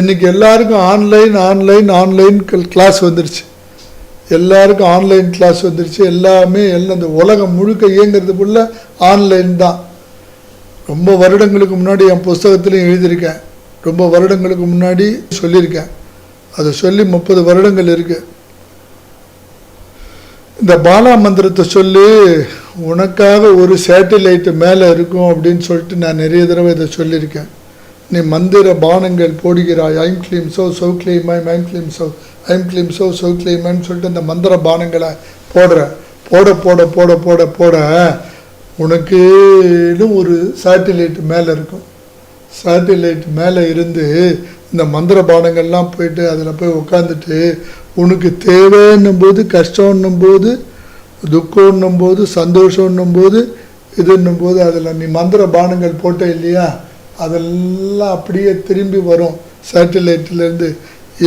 இன்னைக்கு எல்லாருக்கும் online online online class வந்துருச்சு. எல்லாருக்கும் ஆன்லைன் கிளாஸ் வந்துருச்சு. எல்லாமே எல்லாம் இந்த உலகம் முழுக்க இயங்கிறது புள்ள ஆன்லைன் தான். ரொம்ப வருடங்களுக்கு முன்னாடி என் புஸ்தகத்துலையும் எழுதியிருக்கேன். ரொம்ப வருடங்களுக்கு முன்னாடி சொல்லியிருக்கேன். அதை சொல்லி முப்பது வருடங்கள் இருக்கு. இந்த பாலா மந்திரத்தை சொல்லி உனக்காக ஒரு சேட்டிலைட்டு மேலே இருக்கும் அப்படின்னு சொல்லிட்டு நான் நிறைய தடவை இதை சொல்லியிருக்கேன். நீ மந்திர பானங்கள் போடுகிறாய். ஐம் கிளீம் சோ சௌ க்ளீம் ஐம் ஐம் கிளீம் சௌ ஐம் க்ளீம் சோ சௌ க்ளீம்னு சொல்லிட்டு இந்த மந்திர பானங்களை போடுற. போட போட போட போட போட உனக்குன்னு ஒரு சேட்டிலைட் மேலே இருக்கும். சேட்டிலைட் மேலே இருந்து இந்த மந்திர பானங்கள்லாம் போயிட்டு அதில் போய் உட்காந்துட்டு உனக்கு தேவைன்னும் போது கஷ்டம்னும் போது துக்கம்னும் போது சந்தோஷம்னும் போது இதுன்னும் போது அதில் நீ மந்திர பானங்கள் போட்ட இல்லையா? அதெல்லாம் அப்படியே திரும்பி வரும். சேட்டலைட்டிலேருந்து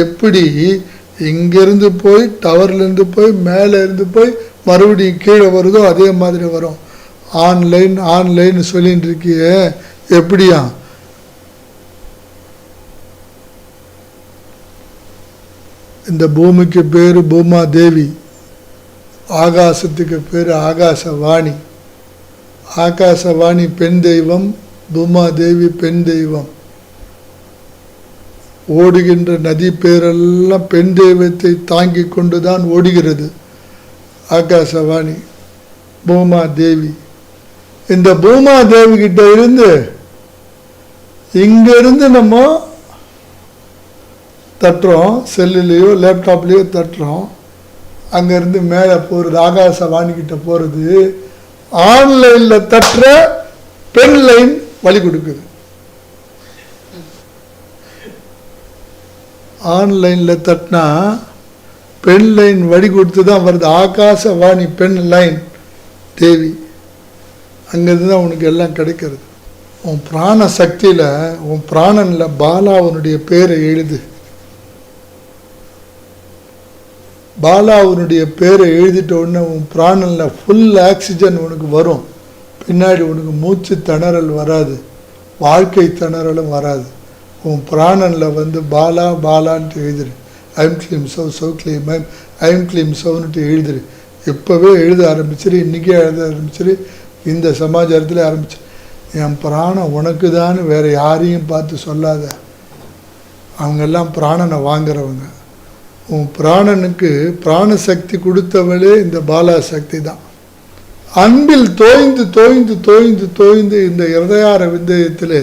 எப்படி இங்கேருந்து போய் டவர்லேருந்து போய் மேலே இருந்து போய் மறுபடியும் கீழே வருதோ அதே மாதிரி வரும். ஆன்லைன் ஆன்லைன் சொல்லிட்டு இருக்கியே எப்படியா? இந்த பூமிக்கு பேர் பூமா தேவி ஆகாசத்துக்கு பேர் ஆகாசவாணி. ஆகாசவாணி பெண் தெய்வம் பூமா தேவி பெண் தெய்வம். ஓடுகின்ற நதி பேரெல்லாம் பெண் தெய்வத்தை தாங்கி கொண்டு தான் ஓடுகிறது. ஆகாசவாணி பூமா தேவி இந்த பூமா தேவி கிட்ட இருந்து இங்கிருந்து நம்ம தட்டுறோம் செல்லுலேயோ லேப்டாப்லேயோ தட்டுறோம். அங்கேருந்து மேலே போகிறது ஆகாசவாணி கிட்ட போகிறது ஆன்லைனில் தட்டுற பெண் லைன் வழி கொடுக்குது. ஆன்லைனில் தட்டினா பெண் லைன் வழி கொடுத்து தான் வருது. ஆகாசவாணி பெண் லைன் தேவி. அங்கேருந்து தான் உனக்கு எல்லாம் கிடைக்கிறது. உன் பிராண சக்தியில் உன் பிராணனில் பாலாவனுடைய பேரை எழுது. பாலாவனுடைய பேரை எழுதிட்ட உடனே உன் பிராணனில் ஃபுல் ஆக்சிஜன் உனக்கு வரும். பின்னாடி உனக்கு மூச்சு திணறல் வராது. வாழ்க்கை திணறலும் வராது. உன் பிராணனில் வந்து பாலா பாலான்ட்டு எழுதுரு. ஐம் கிளீம் சௌ சௌ கிளீம். ஐம் ஐம் கிளீம் சௌன்னுட்டு எழுதுரு. இப்போவே எழுத ஆரம்பிச்சிரு இன்றைக்கே எழுத ஆரம்பிச்சிரு இந்த சமாச்சாரத்தில் ஆரம்பிச்சு என் பிராணம் உனக்கு தான் வேறு யாரையும் பார்த்து சொல்லாத. அவங்கெல்லாம் பிராணனை வாங்குறவங்க. உன் பிராணனுக்கு பிராண சக்தி கொடுத்தவளே இந்த பாலா சக்தி தான். அன்பில் தோய்ந்து தோய்ந்து தோய்ந்து தோய்ந்து இந்த இருதயார விந்தயத்தில்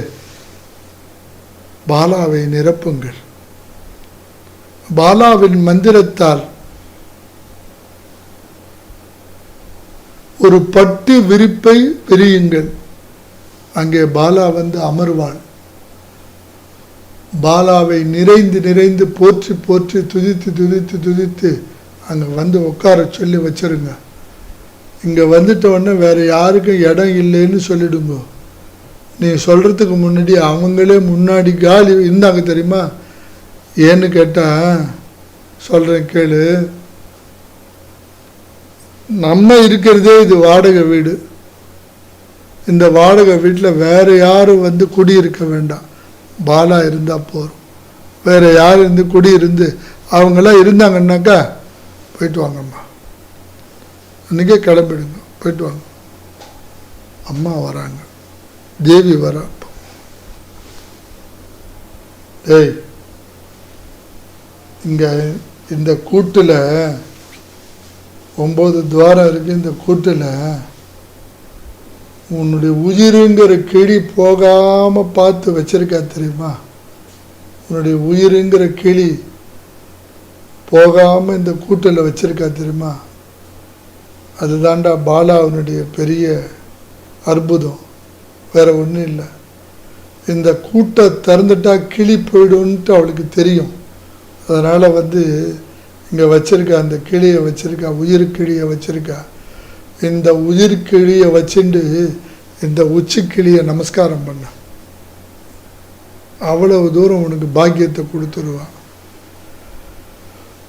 பாலாவை நிரப்புங்கள். பாலாவின் மந்திரத்தால் ஒரு பட்டு விரிப்பை விரியுங்கள். அங்கே பாலா வந்து அமர்வாள். பாலாவை நிறைந்து நிறைந்து போற்றி போற்றி துதித்து துதித்து துதித்து அங்கே வந்து உட்கார சொல்லி வச்சிருங்க. இங்கே வந்துட்ட உடனே வேறு யாருக்கும் இடம் இல்லைன்னு சொல்லிடுங்க. நீ சொல்கிறதுக்கு முன்னாடி அவங்களே முன்னாடி காலி இருந்தாங்க தெரியுமா? ஏன்னு கேட்டால் சொல்கிறேன் கேளு. நம்ம இருக்கிறதே இது வாடகை வீடு. இந்த வாடகை வீட்டில் வேறு யாரும் வந்து குடியிருக்க வேண்டாம். பாலா இருந்தால் போதும். வேறு யார் இருந்து குடியிருந்து அவங்களாம் இருந்தாங்கன்னாக்கா போயிட்டு வாங்கம்மா. இன்றைக்கே கிளம்பிடுங்க போயிட்டு வாங்க. அம்மா வராங்க. தேவி வரா டேய் இங்கே இந்த கூட்டில் ஒம்பது துவாரம் இருக்குது இந்த கூட்டில் உன்னுடைய உயிருங்கிற கிளி போகாமல் பார்த்து வச்சிருக்கா தெரியுமா? உன்னுடைய உயிருங்கிற கிளி போகாமல் இந்த கூட்டில் வச்சிருக்கா தெரியுமா? அதுதான்டா பாலாவனுடைய பெரிய அற்புதம். வேறு ஒன்றும் இல்லை. இந்த கூட்டை திறந்துட்டா கிளி போயிடும்ன்ட்டு அவளுக்கு தெரியும். அதனால் வந்து இங்கே வச்சுருக்கா அந்த கிளியை வச்சுருக்கா உயிர் கிளியை வச்சுருக்கா இந்த உயிர் கிளியை வச்சுண்டு இந்த உச்சி கிளியை நமஸ்காரம் பண்ண. அவ்வளவு தூரம் உனக்கு பாக்கியத்தை கொடுத்துருவான்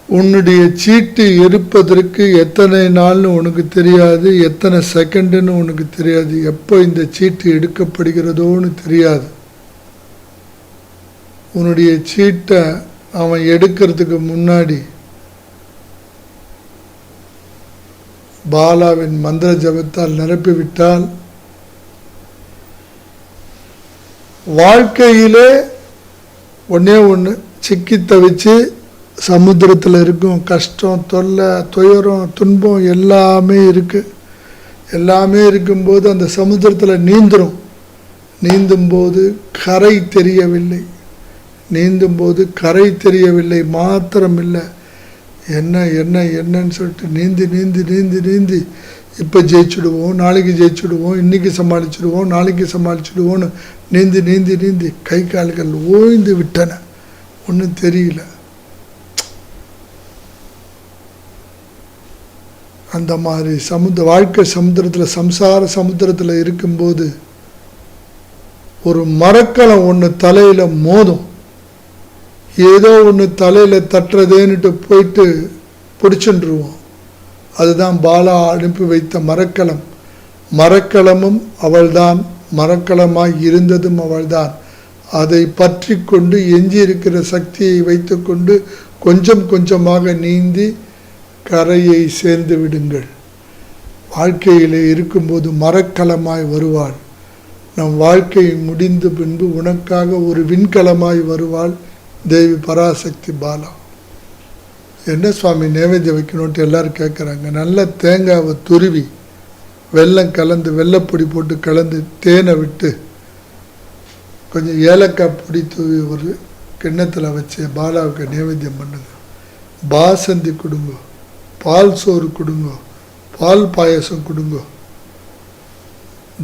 உன்னுடைய சீட்டு எடுப்பதற்கு எத்தனை நாள்னு உனக்கு தெரியாது எத்தனை செகண்டுன்னு உனக்கு தெரியாது எப்போ இந்த சீட்டு எடுக்கப்படுகிறதோன்னு தெரியாது. உன்னுடைய சீட்டை அவன் எடுக்கிறதுக்கு முன்னாடி பாலாவின் மந்திர ஜபத்தால் நிரப்பிவிட்டால் வாழ்க்கையிலே ஒன்றே ஒன்று சிக்கி தவிச்சு சமுத்திரத்தில் இருக்கும் கஷ்டம் தொல்லை துயரம் துன்பம் எல்லாமே இருக்குது எல்லாமே இருக்கும்போது அந்த சமுத்திரத்தில் நீந்துடும் நீந்தும்போது கரை தெரியவில்லை. நீந்தும்போது கரை தெரியவில்லை மாத்திரம் இல்லை என்ன என்ன என்னன்னு சொல்லிட்டு நீந்தி நீந்தி நீந்தி நீந்தி இப்போ ஜெயிச்சுடுவோம் நாளைக்கு ஜெயிச்சுடுவோம் இன்றைக்கி சமாளிச்சுடுவோம் நாளைக்கு சமாளிச்சுடுவோன்னு நீந்தி நீந்தி நீந்தி கை கால்கள் ஓய்ந்து விட்டன. ஒன்றும் தெரியல. அந்த மாதிரி சமுத வாழ்க்கை சமுத்திரத்தில் சம்சார சமுத்திரத்தில் இருக்கும்போது ஒரு மரக்கலம் ஒன்று தலையில் மோதும். ஏதோ ஒன்று தலையில் தட்டுறதேன்னுட்டு போயிட்டு பிடிச்சுட்டுருவோம் அதுதான் பாலா அனுப்பி வைத்த மரக்கலம். மரக்கலமும் அவள்தான் மரக்கலமாய் இருந்ததும் அவள்தான். அதை பற்றி கொண்டு எஞ்சி இருக்கிற சக்தியை வைத்துக்கொண்டு கொஞ்சம் கொஞ்சமாக நீந்தி கரையை சேர்ந்து விடுங்கள். வாழ்க்கையிலே இருக்கும்போது மரக்கலமாய் வருவாள். நம் வாழ்க்கை முடிந்த பின்பு உனக்காக ஒரு விண்கலமாய் வருவாள் தேவி பராசக்தி பாலா. என்ன சுவாமி நைவேத்தியம் வைக்கணுன்ட்டு எல்லாரும் கேட்குறாங்க நல்ல தேங்காவை துருவி வெள்ளம் கலந்து வெள்ளைப்பொடி போட்டு கலந்து தேனை விட்டு கொஞ்சம் ஏலக்காய் பொடி தூவி ஒரு கிண்ணத்தில் வச்சு பாலாவுக்கு நைவேத்தியம் பண்ணுங்க பாசந்தி கொடுங்க பால் சோறு கொடுங்க. பால் பாயசம் கொடுங்க.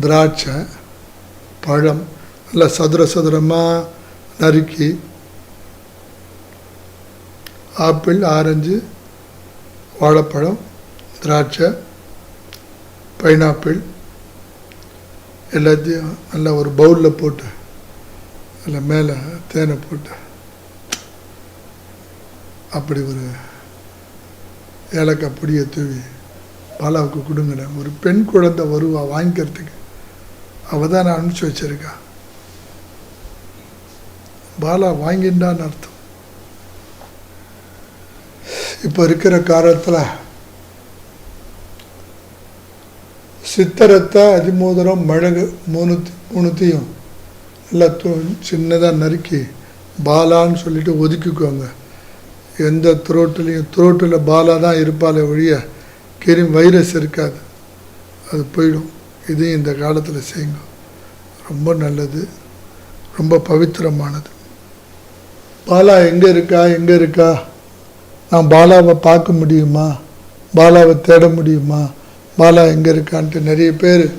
திராட்சை பழம் நல்லா சதுர சதுரமாக நறுக்கி ஆப்பிள் ஆரஞ்சு வாழைப்பழம் திராட்சை பைனாப்பிள் எல்லாத்தையும் நல்லா ஒரு பவுலில் போட்டு அதில் மேலே தேனை போட்டு அப்படி ஒரு ஏலக்காய் பொடியை தூவி பாலாவுக்கு கொடுங்கினேன் ஒரு பெண் குழந்தை வருவா வாங்கிக்கிறதுக்கு. அவள் தான் நான் அனுப்பிச்சி வச்சிருக்கா. பாலா வாங்கிண்டான்னு அர்த்தம். இப்போ இருக்கிற காலத்தில் சித்திரத்தை அதிமோதிரம் மிளகு மூணு மூணுத்தையும் நல்லா தூ சின்னதாக நறுக்கி பாலான்னு சொல்லிட்டு ஒதுக்கிக்கோங்க. எந்த த்ரோட்டிலையும் த்ரோட்டில் பாலா தான் இருப்பாலே ஒழிய கிருமி வைரஸ் இருக்காது. அது போயிடும். இதையும் இந்த காலத்தில் செய்யுங்க. ரொம்ப நல்லது. ரொம்ப பவித்திரமானது. பாலா எங்கே இருக்கா? எங்கே இருக்கா? நான் பாலாவை பார்க்க முடியுமா? பாலாவை தேட முடியுமா? பாலா எங்கே இருக்கான்ட்டு நிறைய பேர்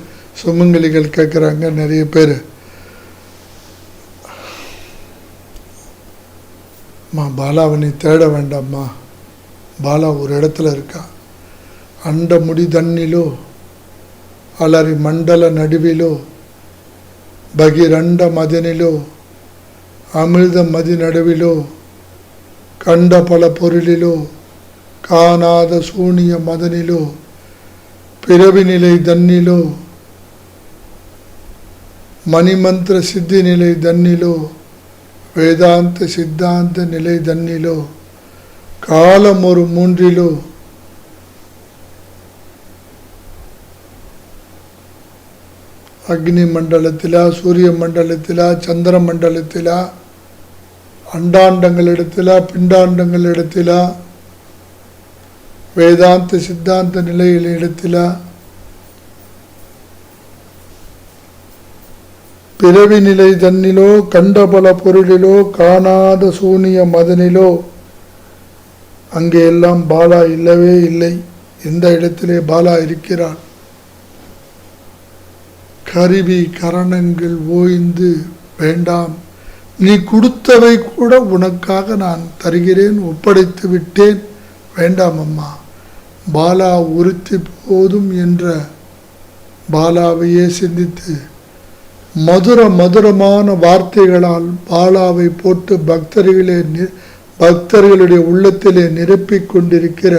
சுமங்கலிகள் கேட்குறாங்க நிறைய பேர் அம்மா பாலாவை நீ தேட வேண்டாம்மா பாலா ஒரு இடத்துல இருக்கா అండ ముడి దన్నిలో అలరి మండల నడివిలో భగిరండ మదినిలో అమృత మది నడువిలో కండపల పొరులిలో కానాద శూన్య మదనిలో పిరవి నిలై దన్నిలో మణిమంత్ర సిద్ధి నిలై దన్నిలో வேதாந்த சித்தாந்த நிலை தன்னிலோ காலம் ஒரு மூன்றிலோ அக்னி மண்டலத்திலா சூரிய மண்டலத்திலா சந்திர மண்டலத்திலா அண்டாண்டங்களிடத்திலா பிண்டாண்டங்களிடத்திலா வேதாந்த சித்தாந்த நிலையில் இடத்திலா பிறவி நிலை தன்னிலோ கண்டபல பொருளிலோ காணாத சூனிய மதனிலோ அங்கே எல்லாம் பாலா இல்லவே இல்லை. எந்த இடத்திலே பாலா இருக்கிறாள் கருவி கரணங்கள் ஓய்ந்து வேண்டாம் நீ கொடுத்தவை கூட உனக்காக நான் தருகிறேன் ஒப்படைத்து விட்டேன். வேண்டாம் அம்மா பாலா உறுத்தி போதும் என்ற பாலாவையே சிந்தித்து மதுர மதுரமான வார்த்தைகளால் பாலாவை போட்டு பக்தர்களே பக்தர்களுடைய உள்ளத்திலே நிரப்பிக் கொண்டிருக்கிற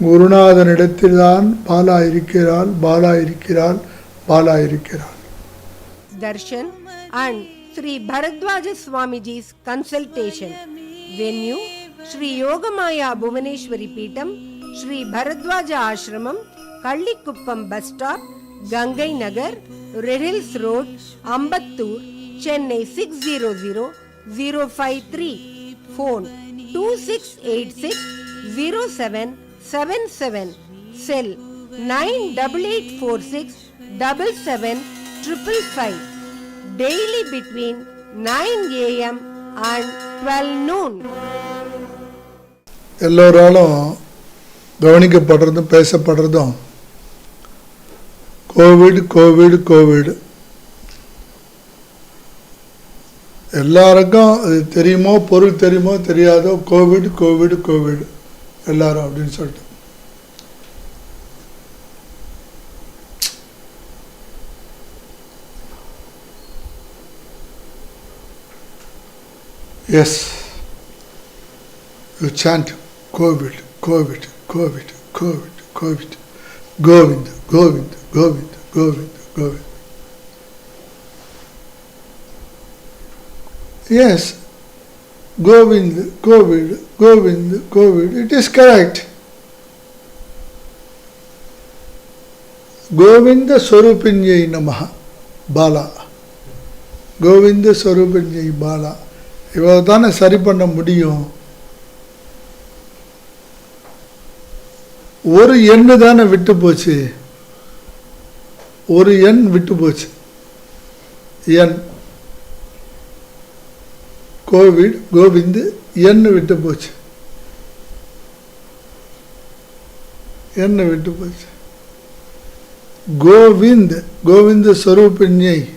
குருநாதனிடத்தில்தான் பாலா இருக்கிறாள் பாலா இருக்கிறாள் பாலா இருக்கிறாள். Darshan and Sri Bharadwaja Swamiji's consultation venue Sri Yogamaya Bhuvaneshwari Peetham Sri Bharadwaja Ashramam Kallikuppam bus stop Gangai Nagar Redhills road Ambattur Chennai six zero zero zero five three phone two six eight six zero seven seven seven cell nine double eight four six double seven triple five daily between nine AM and twelve noon எல்லோராலும் கவனிக்கப்படுறதும் பேசப்படுறதும் Covid Covid Covid. எல்லாருக்கும் அது தெரியுமோ பொருள் தெரியுமோ தெரியாதோ Covid Covid Covid. எல்லாரும் அப்படின்னு சொல்லிட்டு. Yes you sand Covid Covid Covid Covid Covid Govind Govind Govind Govind Govind yes Govind Covid Govind Covid it is correct Govinda ஸ்வரூபிஞ்சை நம பாலா கோவிந்த ஸ்வரூபிஞ்சை பாலா இவ்வளோ தானே சரி பண்ண முடியும் ஒரு எண்ணு தானே விட்டு போச்சு. ஒரு எண் விட்டு போச்சு. எண். கோவிட் கோவிந்து எண்ணு விட்டு போச்சு. எண்ணு விட்டு போச்சு. கோவிந்த் கோவிந்த ஸ்வரூபிணியை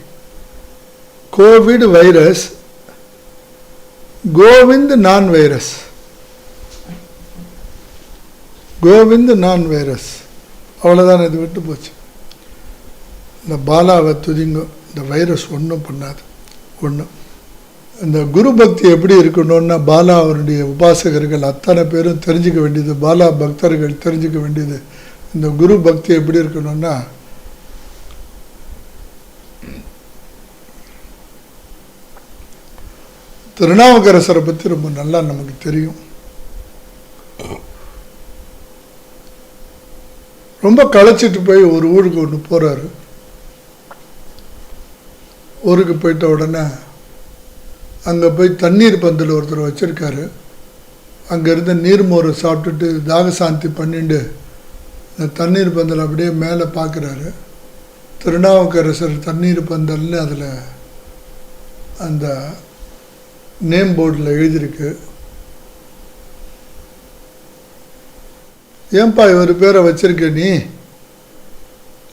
கோவிட் வைரஸ். கோவிந்த் நான் வைரஸ். கோவிந்த் நான் வைரஸ் அவ்வளோதான் இது விட்டு போச்சு. இந்த பாலாவை துதிங்க இந்த வைரஸ் ஒன்றும் பண்ணாது. ஒன்றும் இந்த குரு பக்தி எப்படி இருக்கணும்னா பாலா அவருடைய உபாசகர்கள் அத்தனை பேரும் தெரிஞ்சுக்க வேண்டியது பாலா பக்தர்கள் தெரிஞ்சுக்க வேண்டியது. இந்த குரு பக்தி எப்படி இருக்கணும்னா திருநாவுக்கரசரை பற்றி ரொம்ப நல்லா நமக்கு தெரியும். ரொம்ப களைச்சிட்டு போய் ஒரு ஊருக்கு ஒன்று போகிறாரு ஊருக்கு போயிட்ட உடனே அங்கே போய் தண்ணீர் பந்தல் ஒருத்தர் வச்சுருக்காரு. அங்கேருந்து நீர்மோரை சாப்பிட்டுட்டு தாகசாந்தி பண்ணிட்டு இந்த தண்ணீர் பந்தல் அப்படியே மேலே பார்க்குறாரு திருநாவுக்கரசர் தண்ணீர் பந்தல்னு அதில் அந்த நேம் போர்டில் எழுதியிருக்கு. ஏன்பா இவர் பேரை வச்சிருக்க நீ?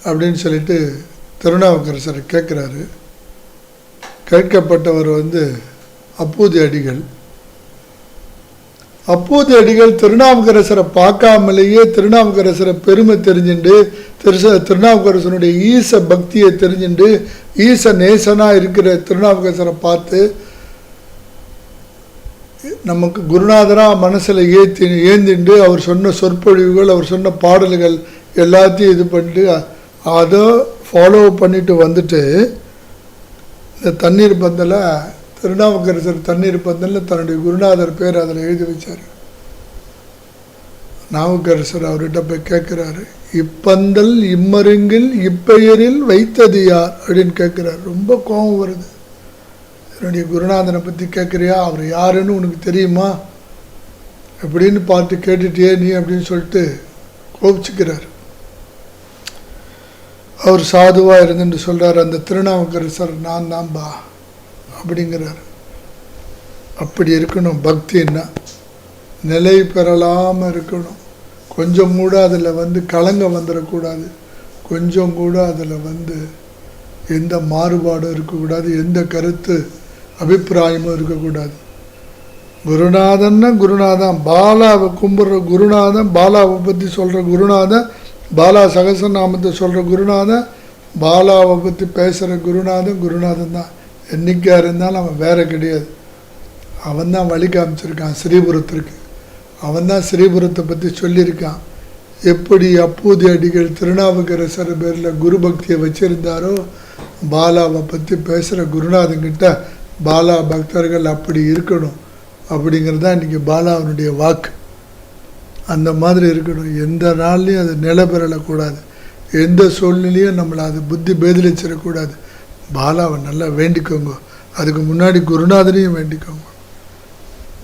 அப்படின்னு சொல்லிட்டு திருநாவுக்கரசர் கேட்குறாரு கேட்கப்பட்டவர் வந்து அப்பூதி அடிகள். அப்பூதி அடிகள் திருநாவுக்கரசரை பார்க்காமலேயே திருநாவுக்கரசரை பெருமை தெரிஞ்சுண்டு திருச திருநாவுக்கரசனுடைய ஈச பக்தியை தெரிஞ்சுண்டு ஈச நேசனாக இருக்கிற திருநாவுக்கரசரை பார்த்து நமக்கு குருநாதராக மனசில் ஏற்றி ஏந்திண்டு அவர் சொன்ன சொற்பொழிவுகள் அவர் சொன்ன பாடல்கள் எல்லாத்தையும் இது பண்ணிட்டு அதை ஃபாலோ பண்ணிட்டு வந்துட்டு இந்த தண்ணீர் பந்தலை திருநாவுக்கரசர் தண்ணீர் பந்தலில் தன்னுடைய குருநாதர் பேர் அதில் எழுதி வச்சார். நாவுக்கரசர் அவர்கிட்ட போய் கேட்குறாரு இப்பந்தல் இம்மருங்கில் இப்பெயரில் வைத்தது யார்? அப்படின்னு கேட்குறாரு ரொம்ப கோபம் வருது. என்னுடைய குருநாதனை பற்றி கேட்குறியா அவர் யாருன்னு உனக்கு தெரியுமா? எப்படின்னு பார்த்து கேட்டுட்டியே நீ அப்படின்னு சொல்லிட்டு கோபிச்சுக்கிறார். அவர் சாதுவாக இருந்துட்டு சொல்கிறார் அந்த திருநாவுக்கரசர் நான் தான்பா. அப்படிங்கிறார். அப்படி இருக்கணும். பக்தின்னா நிலை பெறலாமல் இருக்கணும். கொஞ்சம் கூட அதில் வந்து கலங்கம் வந்துடக்கூடாது கொஞ்சம் கூட அதில் வந்து எந்த மாறுபாடும் இருக்கக்கூடாது. எந்த கருத்து அபிப்பிராயமும் இருக்கக்கூடாது. குருநாதன்னா குருநாதன் பாலாவை கும்பிட்ற குருநாதன் பாலாவை பற்றி சொல்கிற குருநாதன் பாலா சகசநாமத்தை சொல்கிற குருநாதன் பாலாவை பற்றி பேசுகிற குருநாதன் குருநாதன் தான். என்றைக்கா இருந்தாலும் அவன் வேற கிடையாது. அவன் தான் வழி காமிச்சிருக்கான் ஸ்ரீபுரத்திற்கு. அவன் தான் ஸ்ரீபுரத்தை பற்றி சொல்லியிருக்கான். எப்படி அப்பூதி அடிகள் திருநாவுக்கரசர் பேரில் குரு பக்தியை வச்சுருந்தாரோ பாலாவை பற்றி பேசுகிற குருநாதன்கிட்ட பாலா பக்தர்கள் அப்படி இருக்கணும் அப்படிங்கிறது தான் இன்றைக்கி பாலாவினுடைய வாக்கு. அந்த மாதிரி இருக்கணும். எந்த நாள்லையும் அது நிலை பெறலக்கூடாது. எந்த சூழ்நிலையும் நம்மளை அது புத்தி பேதலிச்சிடக்கூடாது. பாலாவை நல்லா வேண்டிக்கோங்க. அதுக்கு முன்னாடி குருநாதனையும் வேண்டிக்கோங்க.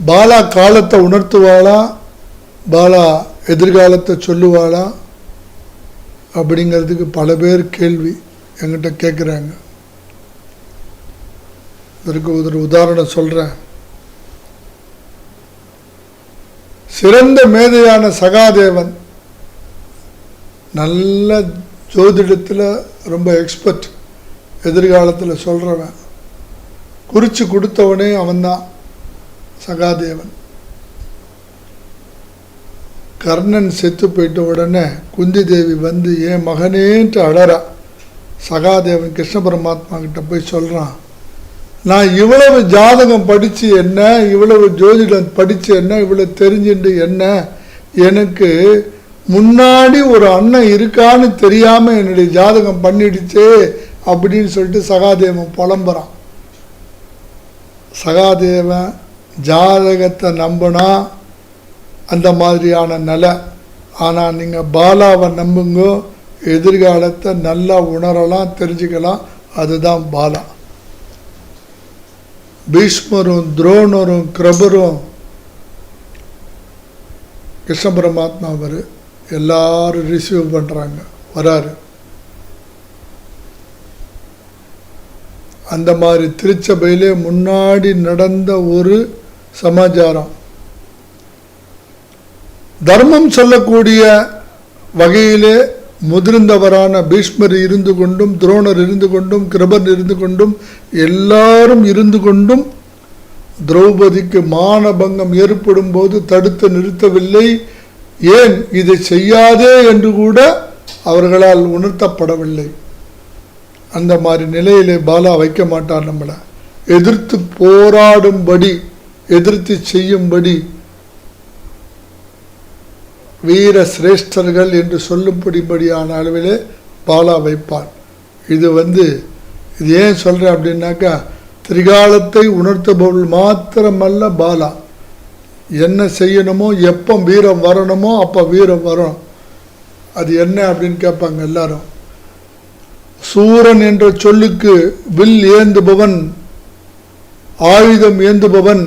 பாலா காலத்தை உணர்த்துவாளா? பாலா எதிர்காலத்தை சொல்லுவாளா? அப்படிங்கிறதுக்கு பல பேர் கேள்வி என்கிட்ட கேட்குறாங்க இதற்கு ஒரு உதாரணம் சொல்கிறேன் சிறந்த மேதையான சகாதேவன் நல்ல ஜோதிடத்தில் ரொம்ப எக்ஸ்பர்ட் எதிர்காலத்தில் சொல்கிறவன் குறித்து கொடுத்தவனே அவன்தான் சகாதேவன். கர்ணன் செத்து போயிட்ட உடனே குந்தி தேவி வந்து என் மகனேன்ட்டு அழறா சகாதேவன் கிருஷ்ண பரமாத்மா கிட்ட போய் சொல்கிறான் நான் இவ்வளவு ஜாதகம் படித்து என்ன இவ்வளவு ஜோதிடம் படித்து என்ன இவ்வளவு தெரிஞ்சுட்டு என்ன எனக்கு முன்னாடி ஒரு அண்ணன் இருக்கான்னு தெரியாமல் என்னுடைய ஜாதகம் பண்ணிடுச்சே அப்படின்னு சொல்லிட்டு சகாதேவன் புலம்புறான். சகாதேவன் ஜாதகத்தை நம்பினா அந்த மாதிரியான நிலை. ஆனால் நீங்கள் பாலாவை நம்புங்க எதிர்காலத்தை நல்லா உணரலாம் தெரிஞ்சுக்கலாம். அதுதான் பாலா. பீஷ்மரும் துரோணரும் கிரபரும் கிருஷ்ண பரமாத்மா அவர் எல்லாரும் ரிசீவ் பண்ணுறாங்க வராரு. அந்த மாதிரி திருச்சபையிலே முன்னாடி நடந்த ஒரு சமாச்சாரம். தர்மம் சொல்லக்கூடிய வகையிலே முதிர்ந்தவரான பீஷ்மர் இருந்து கொண்டும் துரோணர் இருந்து கொண்டும் கிருபர் இருந்து கொண்டும் எல்லாரும் இருந்து கொண்டும் திரௌபதிக்கு மானபங்கம் ஏற்படும் போது தடுத்து நிறுத்தவில்லை. ஏன் இதை செய்யாதே என்று கூட அவர்களால் உணர்த்தப்படவில்லை. அந்த மாதிரி நிலையிலே பாலா வைக்க மாட்டார் நம்மளை. எதிர்த்து போராடும்படி எதிர்த்து செய்யும்படி வீர சிரேஷ்டர்கள் என்று சொல்லும்படிபடியான அளவிலே பாலா வைப்பான். இது வந்து இது ஏன் சொல்கிறேன் அப்படின்னாக்கா திரிகாலத்தை உணர்த்துபவள் மாத்திரமல்ல பாலா. என்ன செய்யணுமோ எப்போ வீரம் வரணுமோ அப்போ வீரம் வரும். அது என்ன அப்படின்னு கேட்பாங்க எல்லாரும். சூரன் என்ற சொல்லுக்கு வில் ஏந்துபவன் ஆயுதம் ஏந்துபவன்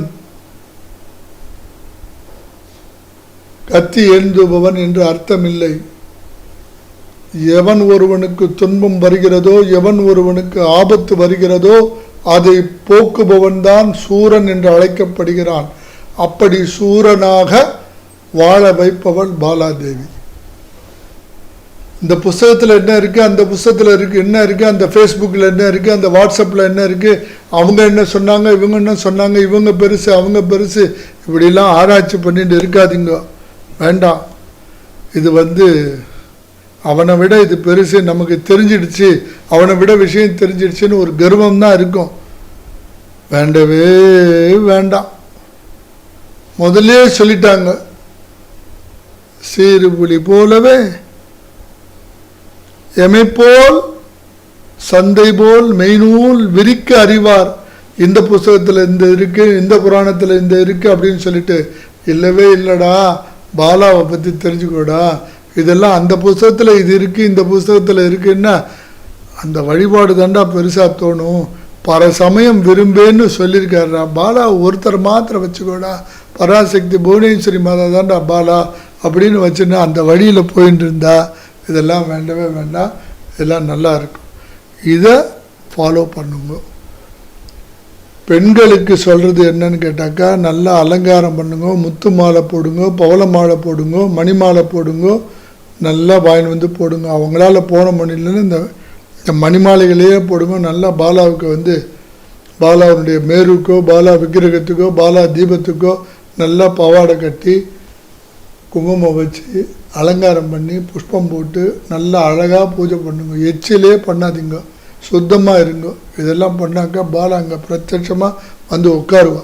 கத்தி ஏந்துபவன் என்று அர்த்தமில்லை. எவன் ஒருவனுக்கு துன்பம் வருகிறதோ எவன் ஒருவனுக்கு ஆபத்து வருகிறதோ அதை போக்குபவன் தான் சூரன் என்று அழைக்கப்படுகிறான். அப்படி சூரனாக வாழ வைப்பவள் பாலாதேவி. இந்த புஸ்தகத்தில் என்ன இருக்குது அந்த புஸ்தகத்தில் இருக்குது என்ன இருக்குது அந்த ஃபேஸ்புக்கில் என்ன இருக்குது அந்த வாட்ஸ்அப்பில் என்ன இருக்குது அவங்க என்ன சொன்னாங்க? இவங்க என்ன சொன்னாங்க? இவங்க பெருசு அவங்க பெருசு. இப்படிலாம் ஆராய்ச்சி பண்ணிட்டு இருக்காதீங்க. வேண்டாம். இது வந்து அவனை விட இது பெருசு நமக்கு தெரிஞ்சிடுச்சு. அவனை விட விஷயம் தெரிஞ்சிடுச்சுன்னு ஒரு கர்வம் தான் இருக்கும். வேண்டவே வேண்டாம். முதல்லே சொல்லிட்டாங்க. சீறுபுலி போலவே எமைப்போல் சந்தை போல் மெய்நூல் விரிக்க அறிவார். இந்த புஸ்தகத்தில் இந்த இருக்கு இந்த புராணத்தில் இந்த இருக்கு அப்படின்னு சொல்லிட்டு இல்லவே இல்லைடா. பாலாவை பற்றி தெரிஞ்சுக்கோடா. இதெல்லாம் அந்த புஸ்தகத்தில் இது இருக்குது இந்த புஸ்தகத்தில் இருக்குன்னா அந்த வழிபாடு தாண்டா பெருசாக தோணும். பல சமயம் விரும்பேன்னு சொல்லியிருக்காருடா. பாலா ஒருத்தர் மாத்திரம் வச்சுக்கோடா. பராசக்தி புவனேஸ்வரி மாதா தாண்டா பாலா அப்படின்னு வச்சுன்னா அந்த வழியில் போயின்னு இருந்தா. இதெல்லாம் வேண்டவே வேண்டாம். இதெல்லாம் நல்லா இருக்கும். இதை ஃபாலோ பண்ணுங்க. பெண்களுக்கு சொல்கிறது என்னன்னு கேட்டாக்கா நல்லா அலங்காரம் பண்ணுங்க முத்து மாலை போடுங்க பவள மாலை போடுங்க மணி மாலை போடுங்க நல்லா வாங்கிட்டு வந்து போடுங்க. அவங்களால போன மணிலன்னு இந்த இந்த மணிமாலைகளையே போடுங்க. நல்லா பாலாவுக்கு வந்து பாலாவுடைய மேருக்கோ பாலா விக்கிரகத்துக்கோ பாலா தீபத்துக்கோ நல்லா பவாடை கட்டி குங்குமம் வச்சு அலங்காரம் பண்ணி புஷ்பம் போட்டு நல்லா அழகாக பூஜை பண்ணுங்க. எச்சிலே பண்ணாதீங்க. சுத்தமாக இருங்கோ. இதெல்லாம் பண்ணாக்கா பாலா அங்கே பிரத்யட்சமாக வந்து உட்காருவா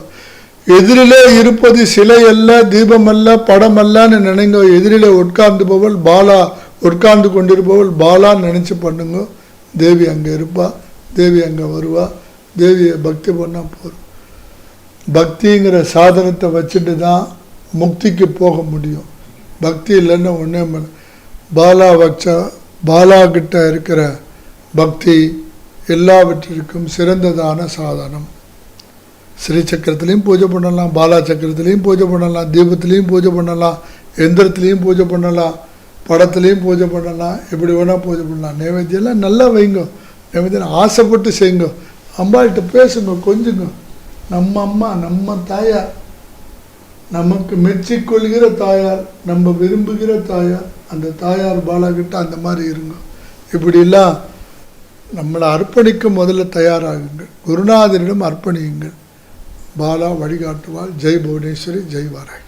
எதிரிலே இருப்பது சிலை அல்ல தீபம் அல்ல படம் அல்லன்னு நினைங்க. எதிரிலே உட்கார்ந்துபவள் பாலா உட்கார்ந்து கொண்டிருப்பவள் பாலான்னு நினச்சி பண்ணுங்க. தேவி அங்கே இருப்பா. தேவி அங்கே வருவா. தேவியை பக்தி பண்ணால் போதும். பக்திங்கிற சாதனத்தை வச்சுட்டு தான் முக்திக்கு போக முடியும். பக்தி இல்லைன்னு ஒன்றே பாலா வச்சா பாலா கிட்ட இருக்கிற பக்தி எல்லாவற்றிற்கும் சிறந்ததான சாதனம். ஸ்ரீ சக்கரத்துலேயும் பூஜை பண்ணலாம் பாலா சக்கரத்துலேயும் பூஜை பண்ணலாம் தீபத்துலேயும் பூஜை பண்ணலாம் எந்திரத்துலேயும் பூஜை பண்ணலாம் படத்துலேயும் பூஜை பண்ணலாம் எப்படி வேணால் பூஜை பண்ணலாம். நைவேத்தியெல்லாம் நல்லா வைங்க. நைவேத்தியம் ஆசைப்பட்டு செய்யுங்க. அம்பாள்கிட்ட பேசுங்க கொஞ்சுங்க. நம்ம அம்மா நம்ம தாயார் நமக்கு மெச்சிக்கொள்கிற தாயார் நம்ம விரும்புகிற தாயார் அந்த தாயார் பாலா கிட்ட அந்த மாதிரி இருங்க. இப்படிலாம் நம்மளை அர்ப்பணிக்க முதல்ல தயாராகுங்கள். குருநாதரிடம் அர்ப்பணியுங்கள். பாலா வழிகாட்டுவாள். ஜெய் புவனேஸ்வரி ஜெய் வாராய்.